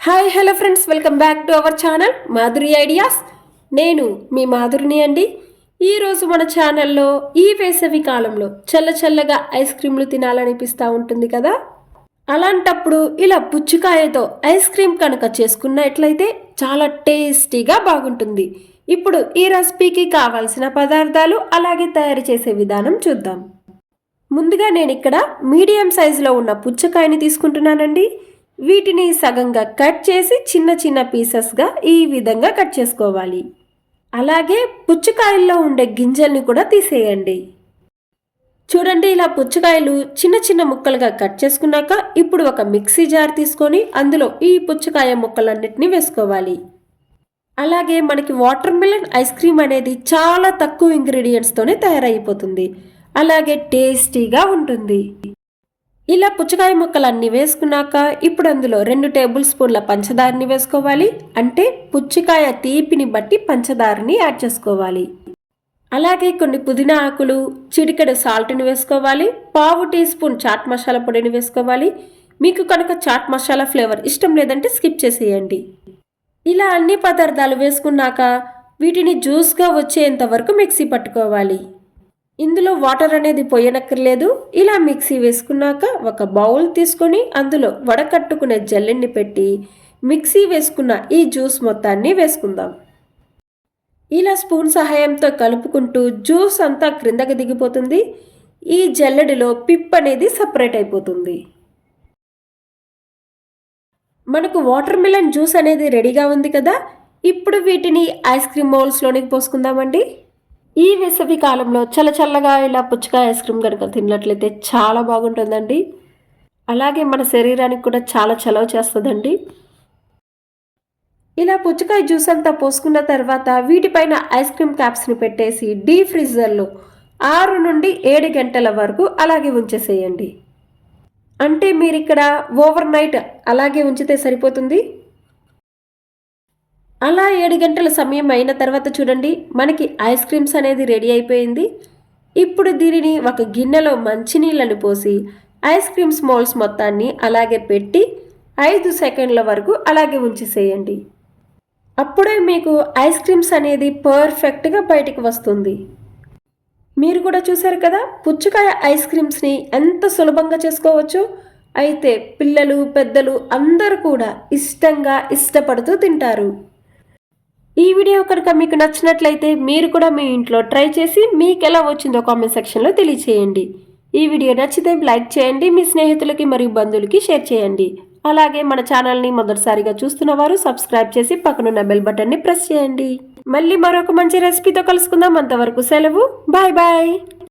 Hi hello friends welcome back to our channel Madhuri ideas నేను మీ మాధురిని అండి. ఈరోజు మన ఛానల్లో ఈ వేసవి కాలంలో చల్ల చల్లగా ఐస్ క్రీమ్లు తినాలనిపిస్తూ ఉంటుంది కదా? అలాంటప్పుడు ఇలా పుచ్చుకాయతో ఐస్ క్రీమ్ కనుక చేసుకున్నట్లయితే చాలా టేస్టీగా బాగుంటుంది. ఇప్పుడు ఈ రెసిపీకి కావాల్సిన పదార్థాలు అలాగే తయారు చేసే విధానం చూద్దాం. ముందుగా నేను ఇక్కడ మీడియం సైజులో ఉన్న పుచ్చకాయని తీసుకుంటున్నానండి. వీటిని సగంగా కట్ చేసి చిన్న చిన్న పీసెస్గా ఈ విధంగా కట్ చేసుకోవాలి. అలాగే పుచ్చకాయల్లో ఉండే గింజల్ని కూడా తీసేయండి. చూడండి ఇలా పుచ్చకాయలు చిన్న చిన్న ముక్కలుగా కట్ చేసుకున్నాక ఇప్పుడు ఒక మిక్సీ జార్ తీసుకొని అందులో ఈ పుచ్చకాయ ముక్కలన్నిటిని వేసుకోవాలి. అలాగే మనకి వాటర్ మిలన్ ఐస్ క్రీమ్ అనేది చాలా తక్కువ ఇంగ్రీడియంట్స్తోనే తయారైపోతుంది. అలాగే టేస్టీగా ఉంటుంది. ఇలా పుచ్చకాయ ముక్కలన్నీ వేసుకున్నాక ఇప్పుడు అందులో రెండు టేబుల్ స్పూన్ల పంచదారని వేసుకోవాలి. అంటే పుచ్చకాయ తీపిని బట్టి పంచదారని యాడ్ చేసుకోవాలి. అలాగే కొన్ని పుదీనా ఆకులు చిటికెడు సాల్ట్ని వేసుకోవాలి. పావు టీ స్పూన్ చాట్ మసాలా పొడిని వేసుకోవాలి. మీకు కనుక చాట్ మసాలా ఫ్లేవర్ ఇష్టం లేదంటే స్కిప్ చేసేయండి. ఇలా అన్ని పదార్థాలు వేసుకున్నాక వీటిని జ్యూస్గా వచ్చేంత వరకు మిక్సీ పట్టుకోవాలి. ఇందులో వాటర్ అనేది పోయనక్కర్లేదు. ఇలా మిక్సీ వేసుకున్నాక ఒక బౌల్ తీసుకొని అందులో వడకట్టుకునే జల్లెన్ని పెట్టి మిక్సీ వేసుకున్న ఈ జ్యూస్ మొత్తాన్ని వేసుకుందాం. ఇలా స్పూన్ సహాయంతో కలుపుకుంటూ జ్యూస్ అంతా క్రిందకి దిగిపోతుంది. ఈ జల్లెడిలో పిప్ అనేది సపరేట్ అయిపోతుంది. మనకు వాటర్ మిలన్ జ్యూస్ అనేది రెడీగా ఉంది కదా? ఇప్పుడు వీటిని ఐస్ క్రీమ్ బౌల్స్లోనికి పోసుకుందామండి. ఈ వేసవి కాలంలో చల్ల చల్లగా ఇలా పుచ్చకాయ ఐస్ క్రీమ్ కనుక తిన్నట్లయితే చాలా బాగుంటుందండి. అలాగే మన శరీరానికి కూడా చాలా చలవ చేస్తుందండి. ఇలా పుచ్చకాయ జ్యూస్ అంతా పోసుకున్న తర్వాత వీటిపైన ఐస్ క్రీమ్ క్యాప్స్ని పెట్టేసి డీ ఫ్రిజర్లో ఆరు నుండి ఏడు గంటల వరకు అలాగే ఉంచేసేయండి. అంటే మీరు ఇక్కడ ఓవర్ నైట్ అలాగే ఉంచితే సరిపోతుంది? అలా ఏడు గంటల సమయం అయిన తర్వాత చూడండి మనకి ఐస్ క్రీమ్స్ అనేది రెడీ అయిపోయింది. ఇప్పుడు దీనిని ఒక గిన్నెలో మంచినీళ్ళని పోసి ఐస్ క్రీమ్స్ మోల్స్ మొత్తాన్ని అలాగే పెట్టి ఐదు సెకండ్ల వరకు అలాగే ఉంచేసేయండి. అప్పుడే మీకు ఐస్ క్రీమ్స్ అనేది పర్ఫెక్ట్గా బయటికి వస్తుంది. మీరు కూడా చూసారు కదా పుచ్చకాయ ఐస్ క్రీమ్స్ని ఎంత సులభంగా చేసుకోవచ్చు? అయితే పిల్లలు పెద్దలు అందరూ కూడా ఇష్టంగా ఇష్టపడుతూ తింటారు. ఈ వీడియో కనుక మీకు నచ్చినట్లయితే మీరు కూడా మీ ఇంట్లో ట్రై చేసి మీకు ఎలా వచ్చిందో కామెంట్ సెక్షన్లో తెలియచేయండి. ఈ వీడియో నచ్చితే లైక్ చేయండి మీ స్నేహితులకి మరియు బంధువులకి షేర్ చేయండి. అలాగే మన ఛానల్ని మొదటిసారిగా చూస్తున్న వారు సబ్స్క్రైబ్ చేసి పక్కనున్న బెల్ బటన్ని ప్రెస్ చేయండి. మళ్ళీ మరొక మంచి రెసిపీతో కలుసుకుందాం. అంతవరకు సెలవు. Bye bye.